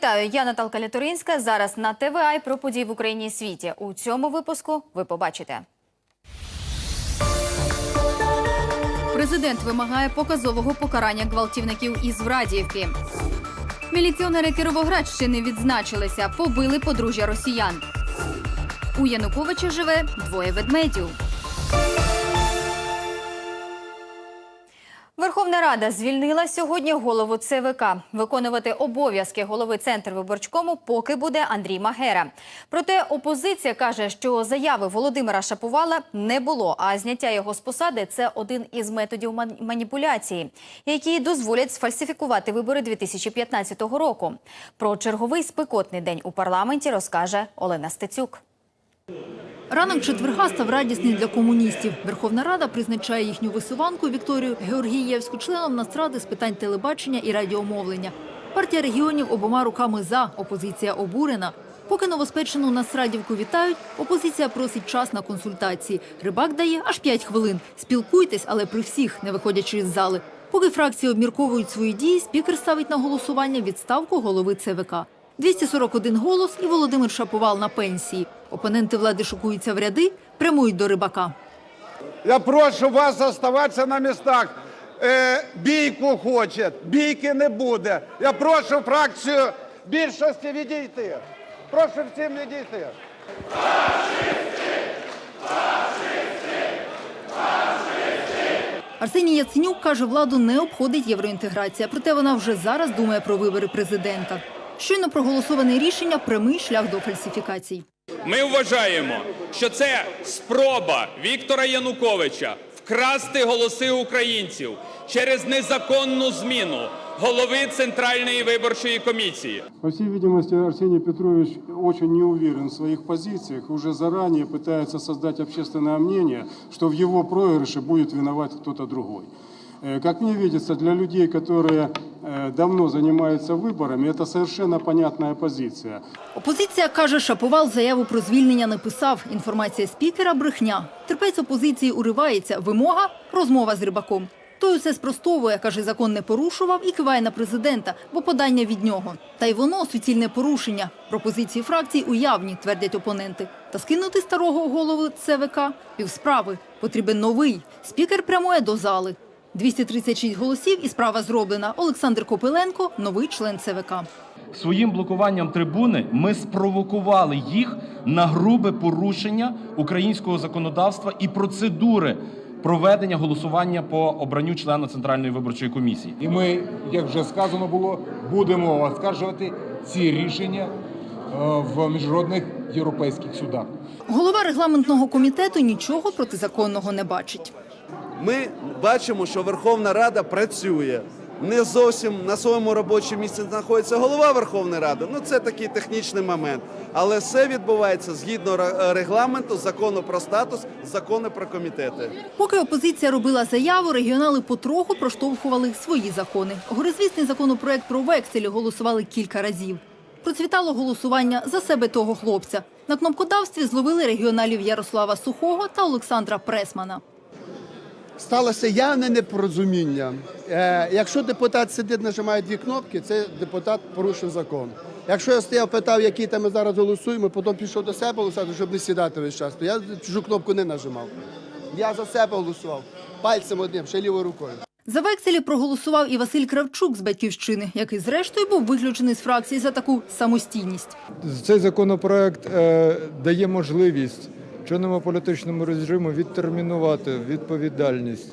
Вітаю, я Наталка Лятуринська. Зараз на ТВА про події в Україні і світі. У цьому випуску ви побачите. Президент вимагає показового покарання гвалтівників із Врадіївки. Міліціонери Кіровоградщини відзначилися, побили подружжя росіян. У Януковича живе двоє ведмедів. Верховна Рада звільнила сьогодні голову ЦВК. Виконувати обов'язки голови Центру виборчкому поки буде Андрій Магера. Проте опозиція каже, що заяви Володимира Шаповала не було, а зняття його з посади це один із методів маніпуляції, які дозволять сфальсифікувати вибори 2015 року. Про черговий спекотний день у парламенті розкаже Олена Стецюк. Ранок четверга став радісний для комуністів. Верховна Рада призначає їхню висуванку Вікторію Георгієвську членом Нацради з питань телебачення і радіомовлення. Партія регіонів обома руками за, опозиція обурена. Поки новоспечену Нацрадівку вітають, опозиція просить час на консультації. Рибак дає аж 5 хвилин. Спілкуйтесь, але при всіх, не виходячи із зали. Поки фракції обмірковують свої дії, спікер ставить на голосування відставку голови ЦВК. 241 голос і Володимир Шаповал на пенсії. Опоненти влади шокуються в ряди, прямують до рибака. Я прошу вас оставатися на містах. Е, бійку хоче, бійки не буде. Я прошу фракцію більшості відійти. Прошу всім відійти. Арсеній Яценюк каже, владу не обходить євроінтеграція, проте вона вже зараз думає про вибори президента. Щойно проголосоване рішення прямий шлях до фальсифікацій. Ми вважаємо, що це спроба Віктора Януковича вкрасти голоси українців через незаконну зміну голови Центральної виборчої комісії. По всей видимости, Арсений Петрович очень не уверен в своих позициях, уже заранее пытается создать общественное мнение, что в его проигрыше будет виноват кто-то другой. Э, Как мне видится, для людей, которые э, давно занимаются выборами, это совершенно понятная позиция. Опозиція каже, Шаповал заяву про звільнення не писав. Інформація спікера – брехня. Терпець опозиції уривається. Вимога – розмова з рибаком. Той усе спростовує, каже, закон не порушував і киває на президента, бо подання від нього. Та й воно – суцільне порушення. Пропозиції фракцій уявні, твердять опоненти. Та скинути старого голову ЦВК – півсправи. Потрібен новий. Спікер прямує до зали. 236 голосів і справа зроблена. Олександр Копиленко – новий член ЦВК. Своїм блокуванням трибуни ми спровокували їх на грубе порушення українського законодавства і процедури проведення голосування по обранню члена Центральної виборчої комісії. І ми, як вже сказано було, будемо оскаржувати ці рішення е, в міжнародних європейських судах. Голова регламентного комітету нічого протизаконного не бачить. Ми бачимо, що Верховна Рада працює. Не зовсім на своєму робочому місці знаходиться голова Верховної Ради. Ну це такий технічний момент. Але все відбувається згідно регламенту, закону про статус, закону про комітети. Поки опозиція робила заяву, регіонали потроху проштовхували свої закони. Горизвісний законопроект про векселі голосували кілька разів. Процвітало голосування за себе того хлопця. На кнопкодавстві зловили регіоналів Ярослава Сухого та Олександра Пресмана. Сталося явне непорозуміння. Е, якщо депутат сидить, нажимає дві кнопки, це депутат порушив закон. Якщо я стояв, питав, який там ми зараз голосуємо, потім пішов до себе голосувати, щоб не сідати весь час, то я чужу кнопку не нажимав. Я за себе голосував пальцем одним, ще лівою рукою. За векселі проголосував і Василь Кравчук з «Батьківщини», який зрештою був виключений з фракції за таку самостійність. Цей законопроект е, дає можливість чинному політичному режиму відтермінувати відповідальність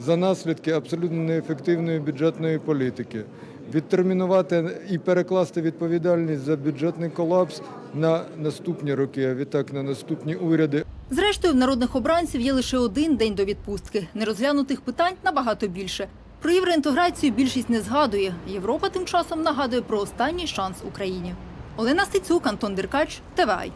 за наслідки абсолютно неефективної бюджетної політики, відтермінувати і перекласти відповідальність за бюджетний колапс на наступні роки, а відтак на наступні уряди. Зрештою, в народних обранців є лише один день до відпустки. Нерозглянутих питань набагато більше. Про євроінтеграцію більшість не згадує. Європа тим часом нагадує про останній шанс Україні. Олена Стецюк, Антон Деркач, ТВАЙ.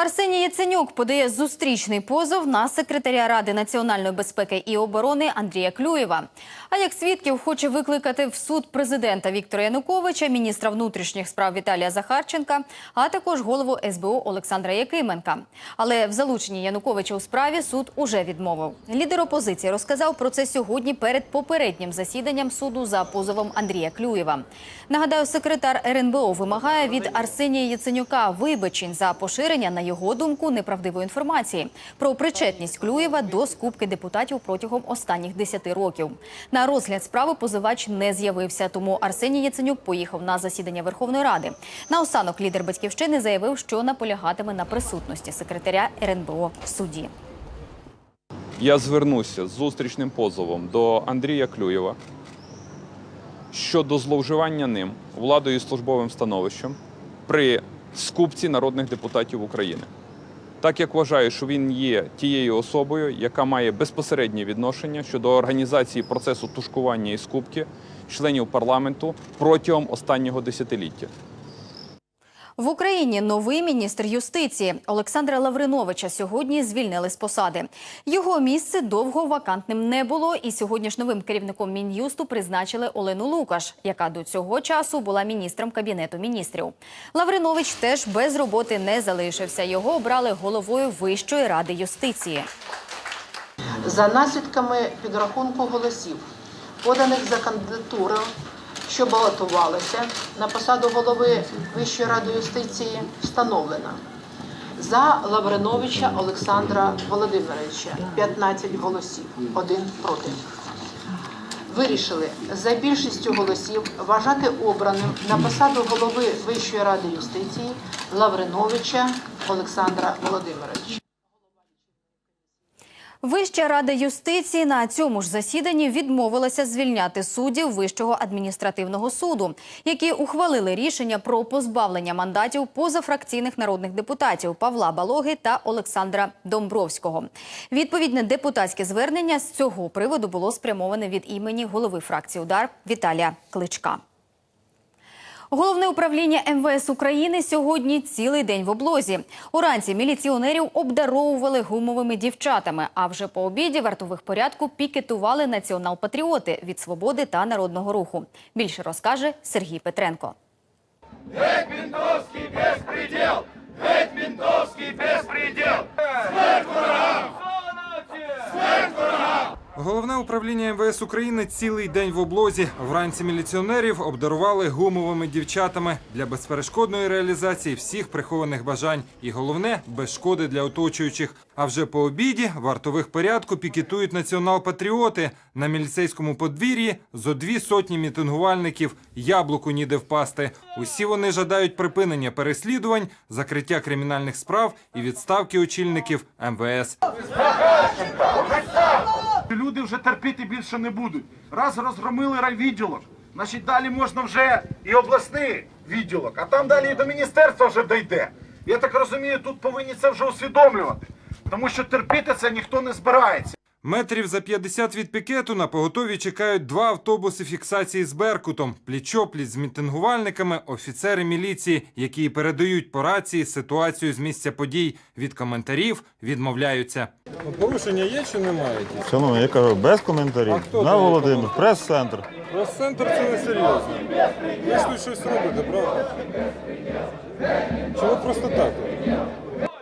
Арсеній Яценюк подає зустрічний позов на секретаря Ради національної безпеки і оборони Андрія Клюєва. А як свідків хоче викликати в суд президента Віктора Януковича, міністра внутрішніх справ Віталія Захарченка, а також голову СБУ Олександра Якименка. Але в залученні Януковича у справі суд уже відмовив. Лідер опозиції розказав про це сьогодні перед попереднім засіданням суду за позовом Андрія Клюєва. Нагадаю, секретар РНБО вимагає від Арсенія Яценюка вибачень за поширення, на його думку, неправдивої інформації про причетність Клюєва до скупки депутатів протягом останніх 10 років. На розгляд справи позивач не з'явився, тому Арсеній Яценюк поїхав на засідання Верховної Ради. Наостанок лідер батьківщини заявив, що наполягатиме на присутності секретаря РНБО в суді. Я звернуся з зустрічним позовом до Андрія Клюєва щодо зловживання ним владою і службовим становищем при скупці народних депутатів України. Так як вважаю, що він є тією особою, яка має безпосереднє відношення щодо організації процесу тушкування і скупки членів парламенту протягом останнього десятиліття. В Україні новий міністр юстиції Олександра Лавриновича сьогодні звільнили з посади. Його місце довго вакантним не було, і сьогодні ж новим керівником мін'юсту призначили Олену Лукаш, яка до цього часу була міністром кабінету міністрів. Лавринович теж без роботи не залишився. Його обрали головою Вищої ради юстиції. За наслідками підрахунку голосів, поданих за кандидатуру, що балотувалися на посаду голови Вищої ради юстиції, встановлено за Лавриновича Олександра Володимировича 15 голосів, один проти. Вирішили за більшістю голосів вважати обраним на посаду голови Вищої ради юстиції Лавриновича Олександра Володимировича. Вища рада юстиції на цьому ж засіданні відмовилася звільняти суддів Вищого адміністративного суду, які ухвалили рішення про позбавлення мандатів позафракційних народних депутатів Павла Балоги та Олександра Домбровського. Відповідне депутатське звернення з цього приводу було спрямоване від імені голови фракції Удар Віталія Кличка. Головне управління МВС України сьогодні цілий день в облозі. Уранці міліціонерів обдаровували гумовими дівчатами. А вже по обіді вартових порядку пікетували націонал-патріоти від свободи та народного руху. Більше розкаже Сергій Петренко. Головне управління МВС України цілий день в облозі. Вранці міліціонерів обдарували гумовими дівчатами для безперешкодної реалізації всіх прихованих бажань. І головне без шкоди для оточуючих. А вже по обіді вартових порядку пікетують націонал-патріоти на міліцейському подвір'ї зо дві сотні мітингувальників. Яблуку ніде впасти. Усі вони жадають припинення переслідувань, закриття кримінальних справ і відставки очільників МВС. Люди вже терпіти більше не будуть. Раз розгромили райвідділок, значить далі можна вже і обласний відділок, а там далі і до міністерства вже дійде. Я так розумію, тут повинні це вже усвідомлювати, тому що терпіти це ніхто не збирається. Метрів за 50 від пікету на поготові чекають два автобуси фіксації з Беркутом. Пліч-опліч з мітингувальниками, офіцери міліції, які передають по рації ситуацію з місця подій. Від коментарів відмовляються. Порушення є чи немає? Шановні, я кажу, без коментарів. А хто На дає Володимир, прес-центр. Прес-центр це не серйозно. Ви ж тут щось робите, правда? Чи ви просто так?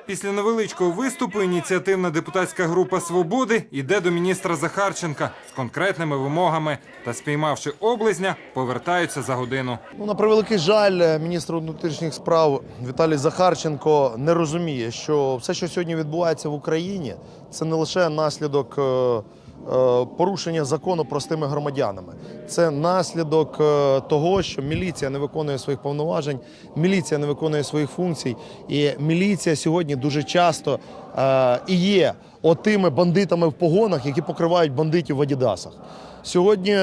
Після невеличкого виступу ініціативна депутатська група Свободи йде до міністра Захарченка з конкретними вимогами та, спіймавши облизня, повертаються за годину. Ну, на превеликий жаль, міністр внутрішніх справ Віталій Захарченко не розуміє, що все, що сьогодні відбувається в Україні, це не лише наслідок е, е, порушення закону простими громадянами. Це наслідок е, того, що міліція не виконує своїх повноважень, міліція не виконує своїх функцій, і міліція сьогодні дуже часто е, і є отими бандитами в погонах, які покривають бандитів в Адідасах. Сьогодні,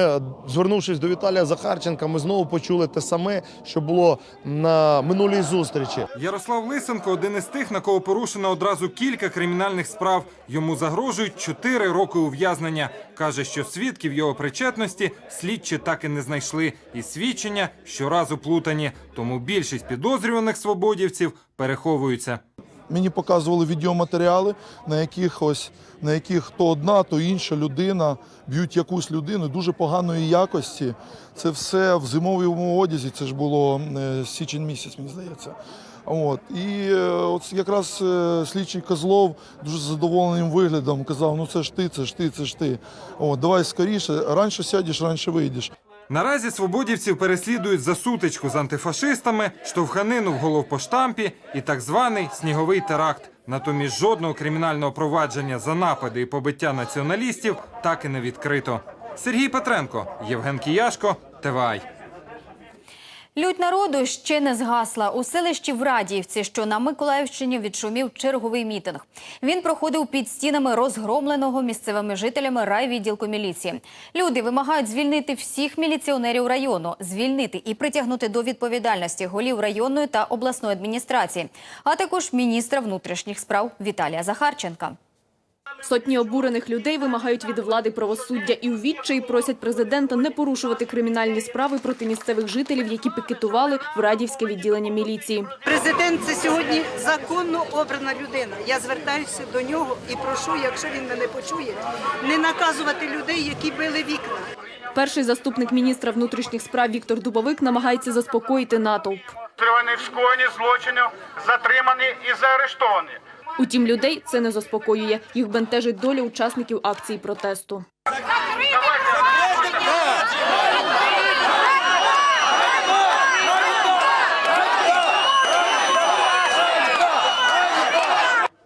звернувшись до Віталія Захарченка, ми знову почули те саме, що було на минулій зустрічі. Ярослав Лисенко один із тих, на кого порушено одразу кілька кримінальних справ. Йому загрожують 4 роки ув'язнення. Каже, що свідків його причетності слідчі так і не знайшли. І свідчення щоразу плутані. Тому більшість підозрюваних свободівців переховуються. Мені показували відеоматеріали, на яких ось на яких то одна, то інша людина б'ють якусь людину дуже поганої якості. Це все в зимовому одязі. Це ж було е, січень місяць, мені здається. От і е, от якраз е, слідчий Козлов дуже задоволеним виглядом казав: ну це ж ти, це ж ти, це ж ти. От, давай скоріше, раніше сядеш, раніше вийдеш. Наразі свободівців переслідують за сутичку з антифашистами, штовханину в головпоштампі і так званий сніговий теракт. Натомість жодного кримінального провадження за напади і побиття націоналістів так і не відкрито. Сергій Петренко, Євген Кіяшко, ТВАЙ. Лють народу ще не згасла. У селищі Врадіївці, що на Миколаївщині, відшумів черговий мітинг. Він проходив під стінами розгромленого місцевими жителями райвідділку міліції. Люди вимагають звільнити всіх міліціонерів району, звільнити і притягнути до відповідальності голів районної та обласної адміністрації, а також міністра внутрішніх справ Віталія Захарченка. Сотні обурених людей вимагають від влади правосуддя і у відчаї просять президента не порушувати кримінальні справи проти місцевих жителів, які пікетували в Радівське відділення міліції. Президент це сьогодні законно обрана людина. Я звертаюся до нього і прошу, якщо він мене почує, не наказувати людей, які били вікна. Перший заступник міністра внутрішніх справ Віктор Дубовик намагається заспокоїти натовп. Триваний в скоєнні злочинів, затримані і заарештовані. Утім, людей це не заспокоює. Їх бентежить доля учасників акції протесту.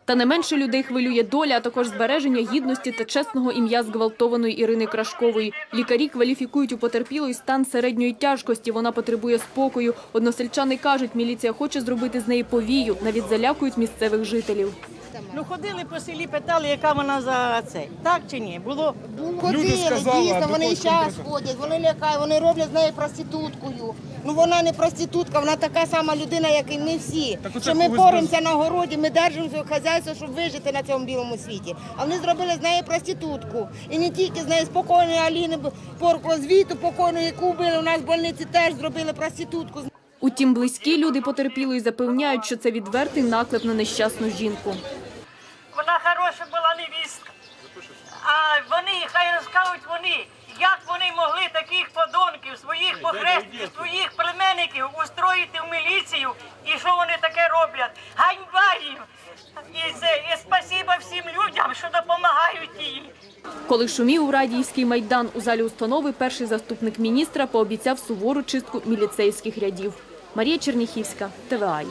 Та не менше людей хвилює доля, а також збереження гідності та чесного ім'я зґвалтованої Ірини Крашкової. Лікарі кваліфікують у потерпілої стан середньої тяжкості. Вона потребує спокою. Односельчани кажуть, міліція хоче зробити з неї повію, навіть залякують місцевих жителів. Ну ходили по селі, питали, яка вона за це. Так чи ні? Було Ходили, дійсно, вони і зараз ходять, вони лякають, вони роблять з нею проституткою. Ну вона не проститутка, вона така сама людина, як і ми всі. що ми боремося на городі, ми держимо своє хазяйство, щоб вижити на цьому білому світі. А вони зробили з неї проститутку. І не тільки з неї спокійної Аліни Порко, звіту покойної, яку вбили у нас в больниці, теж зробили проститутку. Утім, близькі люди потерпілої запевняють, що це відвертий наклеп на нещасну жінку. Вона хороша була невістка. А вони, хай розкажуть вони, як вони могли таких подонків, своїх похрестів, своїх племенників устроїти в міліцію і що вони таке роблять. Ганьба їм! І це і спасіба всім людям, що допомагають їй. Коли шумів у Радіївський майдан у залі установи, перший заступник міністра пообіцяв сувору чистку міліцейських рядів. Марія Черніхівська, ТВАЙ.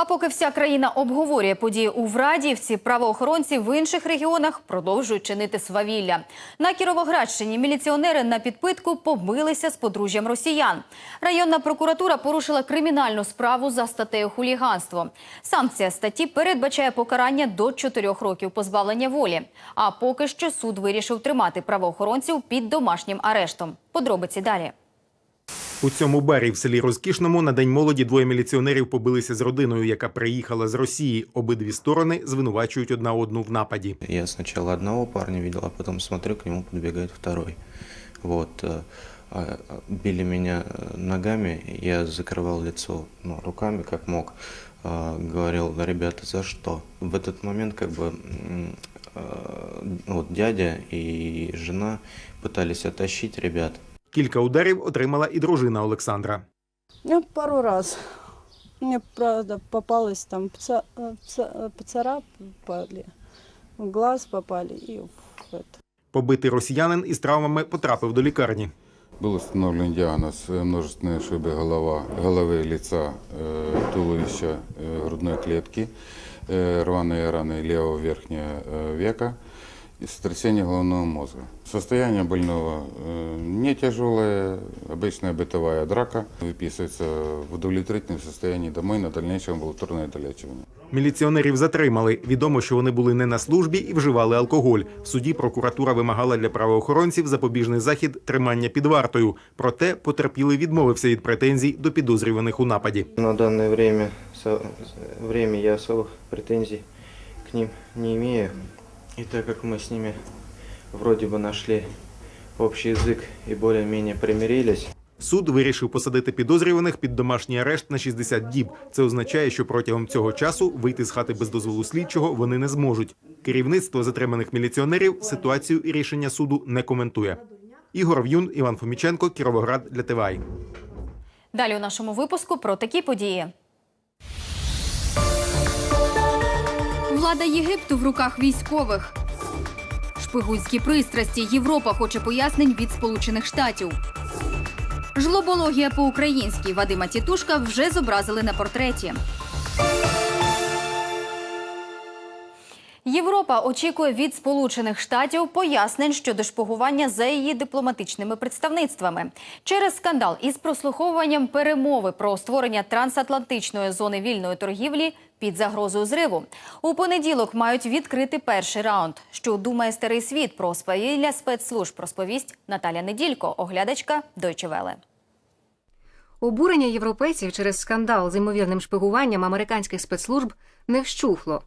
А поки вся країна обговорює події у Врадіївці, правоохоронці в інших регіонах продовжують чинити свавілля. На Кіровоградщині міліціонери на підпитку побилися з подружжям росіян. Районна прокуратура порушила кримінальну справу за статтею хуліганство. Санкція статті передбачає покарання до 4 років позбавлення волі. А поки що суд вирішив тримати правоохоронців під домашнім арештом. Подробиці далі. У цьому барі в селі Розкішному на день молоді двоє міліціонерів побилися з родиною, яка приїхала з Росії. Обидві сторони звинувачують одна одну в нападі. Я сначала одного парня видел, а потом смотрю, к нему подбегает второй. Вот. э, а, а, Били меня э, ногами, я закрывал лицо ну, руками, как мог. А, Говорил, ребята, за что? В этот момент как бы м, э, вот дядя и жена пытались оттащить ребят. Кілька ударів отримала і дружина Олександра. Я пару раз. Мне, правда, попалось там пца- э, ца- э, поцарапали, в глаз попали и в это. Побитий росіянин із травмами потрапив до лікарні. Был установлен диагноз э, множественные ошибы голова, головы, лица, э, туловища, э, грудной клетки, э, рваные раны левого верхнего э, века и сотрясение головного мозга. Состояние больного э, не тяжелое, обычная бытовая драка. Выписывается в удовлетворительном состоянии домой на дальнейшее амбулаторное долечивание. Міліціонерів затримали. Відомо, що вони були не на службі і вживали алкоголь. В суді прокуратура вимагала для правоохоронців запобіжний захід тримання під вартою. Проте потерпілий відмовився від претензій до підозрюваних у нападі. На данное время, со- время я особых претензий к ним не имею. И так как мы с ними вроде бы нашли общий язык и более-менее примирились, Суд вирішив посадити підозрюваних під домашній арешт на 60 діб. Це означає, що протягом цього часу вийти з хати без дозволу слідчого вони не зможуть. Керівництво затриманих міліціонерів ситуацію і рішення суду не коментує. Ігор В'юн, Іван Фоміченко, Кіровоград для ТВАЙ. Далі у нашому випуску про такі події. Влада Єгипту в руках військових. Шпигунські пристрасті. Європа хоче пояснень від Сполучених Штатів. Жлобологія по-українськи. Вадима Тітушка вже зобразили на портреті. Європа очікує від Сполучених Штатів пояснень щодо шпигування за її дипломатичними представництвами. Через скандал із прослуховуванням перемови про створення трансатлантичної зони вільної торгівлі під загрозою зриву. У понеділок мають відкрити перший раунд. Що думає старий світ про спаїлля спецслужб, розповість Наталя Неділько, оглядачка Deutsche Welle. Обурення європейців через скандал з ймовірним шпигуванням американських спецслужб не вщухло.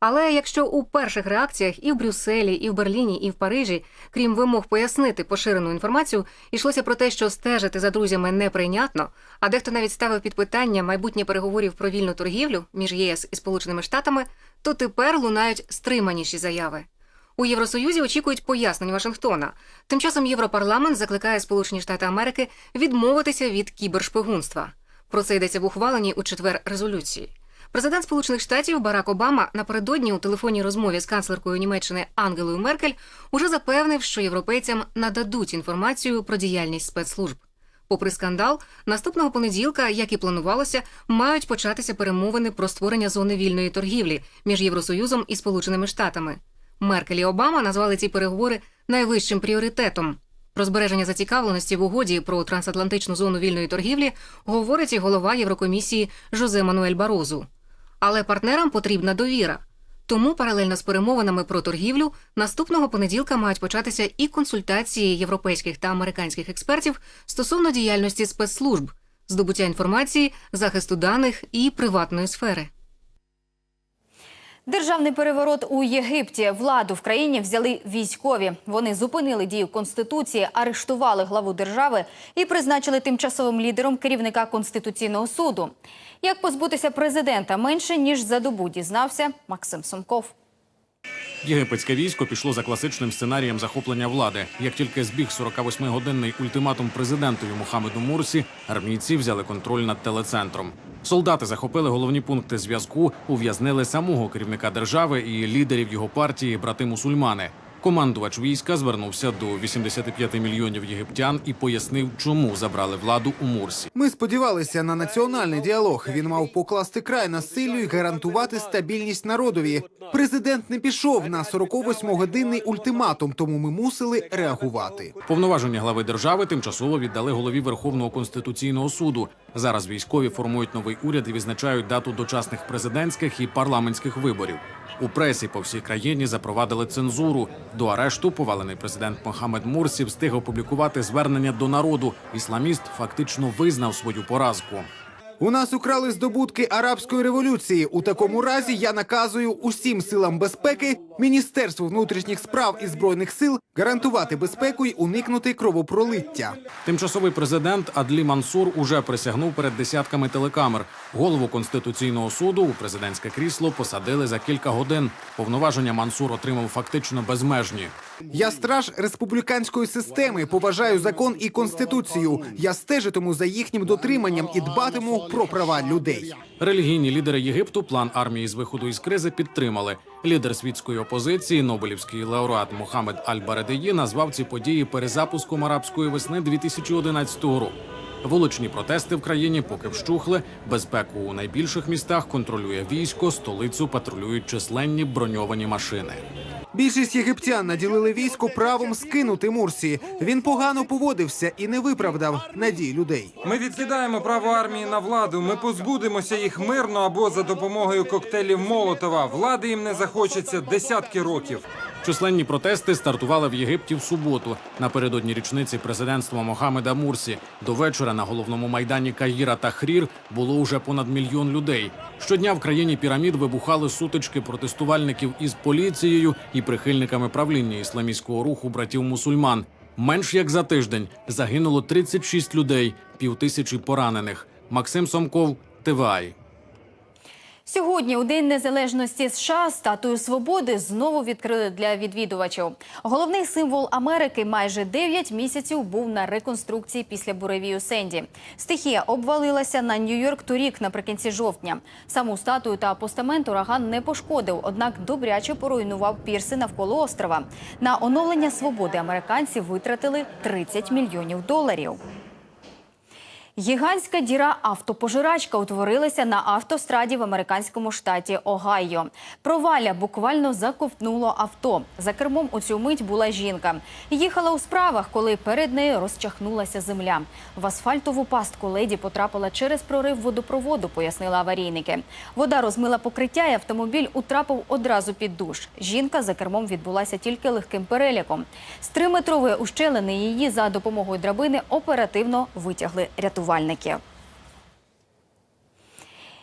Але якщо у перших реакціях і в Брюсселі, і в Берліні, і в Парижі, крім вимог пояснити поширену інформацію, йшлося про те, що стежити за друзями неприйнятно, а дехто навіть ставив під питання майбутнє переговорів про вільну торгівлю між ЄС і Сполученими Штатами, то тепер лунають стриманіші заяви. У Євросоюзі очікують пояснень Вашингтона. Тим часом Європарламент закликає Сполучені Штати Америки відмовитися від кібершпигунства. Про це йдеться в ухваленій у четвер резолюції. Президент Сполучених Штатів Барак Обама напередодні у телефонній розмові з канцлеркою Німеччини Ангелою Меркель уже запевнив, що європейцям нададуть інформацію про діяльність спецслужб. Попри скандал, наступного понеділка, як і планувалося, мають початися перемовини про створення зони вільної торгівлі між Євросоюзом і Сполученими Штатами. Меркель і Обама назвали ці переговори найвищим пріоритетом. Про збереження зацікавленості в угоді про трансатлантичну зону вільної торгівлі говорить і голова Єврокомісії Жозе Мануель Барозу. Але партнерам потрібна довіра. Тому паралельно з перемовинами про торгівлю наступного понеділка мають початися і консультації європейських та американських експертів стосовно діяльності спецслужб, здобуття інформації, захисту даних і приватної сфери. Державний переворот у Єгипті. Владу в країні взяли військові. Вони зупинили дію конституції, арештували главу держави і призначили тимчасовим лідером керівника конституційного суду. Як позбутися президента менше ніж за добу дізнався Максим Сумков. Єгипетське військо пішло за класичним сценарієм захоплення влади. Як тільки збіг 48-годинний ультиматум президентові Мухаммеду Мурсі, армійці взяли контроль над телецентром. Солдати захопили головні пункти зв'язку, ув'язнили самого керівника держави і лідерів його партії брати мусульмани. Командувач війська звернувся до 85 мільйонів єгиптян і пояснив, чому забрали владу у Мурсі. Ми сподівалися на національний діалог. Він мав покласти край насиллю і гарантувати стабільність народові. Президент не пішов на 48-годинний ультиматум, тому ми мусили реагувати. Повноваження глави держави тимчасово віддали голові Верховного конституційного суду. Зараз військові формують новий уряд і відзначають дату дочасних президентських і парламентських виборів. У пресі по всій країні запровадили цензуру. До арешту повалений президент Мохамед Мурсі встиг опублікувати звернення до народу. Ісламіст фактично визнав свою поразку. У нас украли здобутки арабської революції. У такому разі я наказую усім силам безпеки, міністерству внутрішніх справ і збройних сил гарантувати безпеку й уникнути кровопролиття. Тимчасовий президент Адлі Мансур уже присягнув перед десятками телекамер. Голову конституційного суду у президентське крісло посадили за кілька годин. Повноваження Мансур отримав фактично безмежні. Я страж республіканської системи, поважаю закон і конституцію. Я стежитиму за їхнім дотриманням і дбатиму про права людей. Релігійні лідери Єгипту план армії з виходу із кризи підтримали. Лідер світської опозиції, Нобелівський лауреат Мохамед Аль-Баредеї назвав ці події перезапуском арабської весни 2011 року. Вуличні протести в країні поки вщухли. Безпеку у найбільших містах контролює військо, столицю патрулюють численні броньовані машини. Більшість єгиптян наділили військо правом скинути Мурсі. Він погано поводився і не виправдав надій людей. Ми відкидаємо право армії на владу. Ми позбудемося їх мирно або за допомогою коктейлів Молотова. Влади їм не захочеться десятки років. Численні протести стартували в Єгипті в суботу напередодні річниці президентства Мохамеда Мурсі. До вечора на головному майдані Каїра та Хрір було уже понад мільйон людей. Щодня в країні пірамід вибухали сутички протестувальників із поліцією і прихильниками правління ісламістського руху братів мусульман. Менш як за тиждень загинуло 36 людей, півтисячі поранених. Максим Сомков, ТВАЙ. Сьогодні, у День Незалежності США, статую свободи знову відкрили для відвідувачів. Головний символ Америки майже 9 місяців був на реконструкції після буревію Сенді. Стихія обвалилася на Нью-Йорк торік наприкінці жовтня. Саму статую та постамент ураган не пошкодив, однак добряче поруйнував пірси навколо острова. На оновлення свободи американці витратили 30 мільйонів доларів. Гігантська діра автопожирачка утворилася на автостраді в американському штаті Огайо. Провалля буквально заковтнуло авто. За кермом у цю мить була жінка. Їхала у справах, коли перед нею розчахнулася земля. В асфальтову пастку леді потрапила через прорив водопроводу, пояснили аварійники. Вода розмила покриття, і автомобіль утрапив одразу під душ. Жінка за кермом відбулася тільки легким переляком. З триметрової ущелини її за допомогою драбини оперативно витягли рятувальники.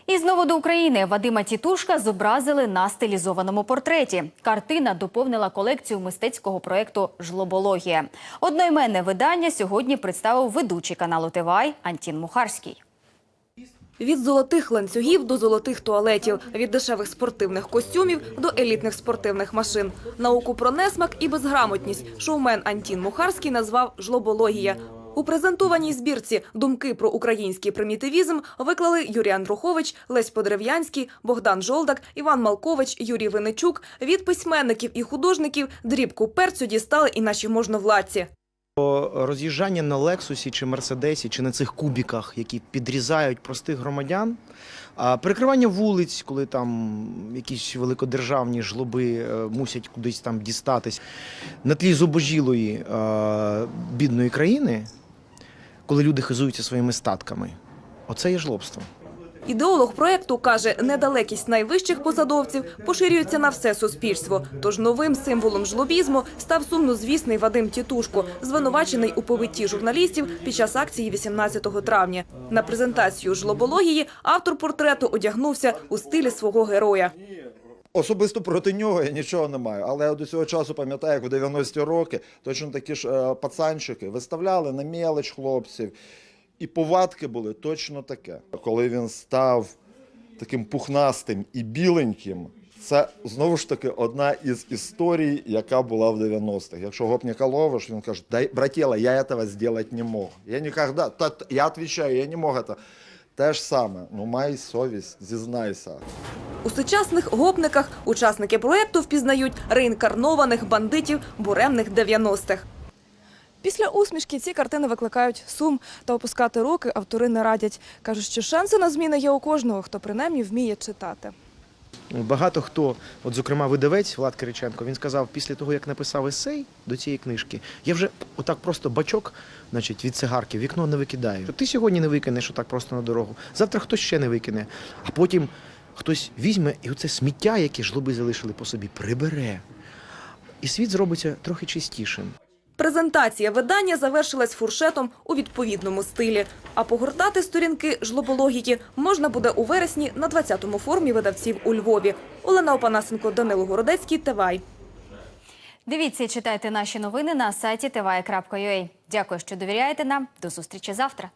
І знову до України Вадима Тітушка зобразили на стилізованому портреті. Картина доповнила колекцію мистецького проєкту Жлобологія. Одноіменне видання сьогодні представив ведучий каналу ТВАЙ Антін Мухарський. Від золотих ланцюгів до золотих туалетів, від дешевих спортивних костюмів до елітних спортивних машин. Науку про несмак і безграмотність шоумен Антін Мухарський назвав жлобологія. У презентованій збірці думки про український примітивізм виклали Юрій Андрухович, Лесь Подрев'янський, Богдан Жолдак, Іван Малкович, Юрій Винничук. Від письменників і художників дрібку перцю дістали і наші можновладці. Роз'їжджання на Лексусі чи Мерседесі, чи на цих кубіках, які підрізають простих громадян, перекривання вулиць, коли там якісь великодержавні жлоби е, мусять кудись там дістатись, на тлі зубожілої е, бідної країни, коли люди хизуються своїми статками, оце є жлобство. Ідеолог проекту каже, недалекість найвищих посадовців поширюється на все суспільство. Тож новим символом жлобізму став сумнозвісний Вадим Тітушко, звинувачений у побитті журналістів під час акції 18 травня. На презентацію жлобології автор портрету одягнувся у стилі свого героя. Особисто проти нього я нічого не маю, але я до цього часу пам'ятаю, як у 90-ті роки точно такі ж е, пацанчики виставляли на мелоч хлопців, і повадки були точно таке. Коли він став таким пухнастим і біленьким, це знову ж таки одна із історій, яка була в 90-х. Якщо гопніка ловиш, він каже, дай, братела, я этого сделать не мог. Я ніколи, та, я отвечаю, я не мог это. Те ж саме, ну май совість, зізнайся. У сучасних гопниках учасники проекту впізнають реінкарнованих бандитів буремних 90-х. Після усмішки ці картини викликають сум та опускати руки автори не радять. Кажуть, що шанси на зміни є у кожного, хто принаймні вміє читати. Багато хто, от зокрема видавець Влад Кириченко, він сказав, після того, як написав есей до цієї книжки, я вже отак просто бачок значить, від цигарки вікно не викидаю. Ти сьогодні не викинеш отак просто на дорогу, завтра хтось ще не викине, а потім хтось візьме і оце сміття, яке жлоби залишили по собі, прибере. І світ зробиться трохи чистішим. Презентація видання завершилась фуршетом у відповідному стилі. А погортати сторінки жлобології можна буде у вересні на 20-му форумі видавців у Львові. Олена Опанасенко, Данило Городецький, Тевай. Дивіться і читайте наші новини на сайті tva.ua. Дякую, що довіряєте нам. До зустрічі завтра.